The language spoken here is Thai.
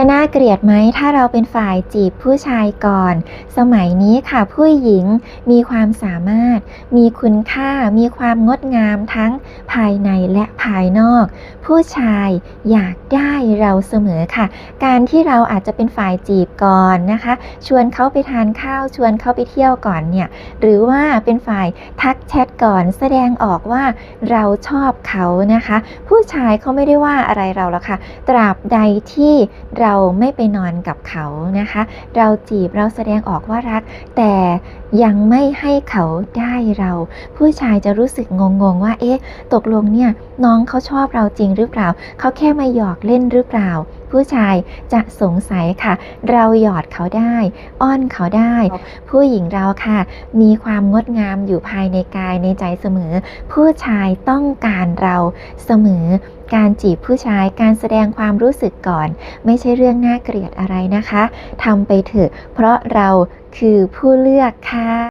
จะน่าเกลียดไหมถ้าเราเป็นฝ่ายจีบผู้ชายก่อน สมัยนี้ค่ะผู้หญิงมีความสามารถ มีคุณค่า มีความงดงามทั้งภายในและภายนอก ผู้ชายอยากได้เราเสมอค่ะ การที่เราอาจจะเป็นฝ่ายจีบก่อนนะคะ ชวนเขาไปทานข้าว ชวนเขาไปเที่ยวก่อนเนี่ย หรือว่าเป็นฝ่ายทักแชทก่อนแสดงออกว่าเราชอบเขานะคะ ผู้ชายเขาไม่ได้ว่าอะไรเราหรอกค่ะ ตราบใดที่เราราไม่ไปนอนกับเขานะคะ เราจีบเราแสดงออกว่ารัก แต่ยังไม่ให้เขาได้เรา ผู้ชายจะรู้สึกงงๆว่าเอ๊ะ ตกลงเนี่ยน้องเขาชอบเราจริงหรือเปล่า เขาแค่มาหยอกเล่นหรือเปล่า ผู้ชายจะสงสัยค่ะ เราหยอดเขาได้ อ้อนเขาได้ ผู้หญิงเราค่ะ มีความงดงามอยู่ภายในกายในใจเสมอ ผู้ชายต้องการเราเสมอการจีบผู้ชายการแสดงความรู้สึกก่อน ไม่ใช่เรื่องน่าเกลียดอะไรนะคะทำไปเถอะเพราะเราคือผู้เลือกค่ะ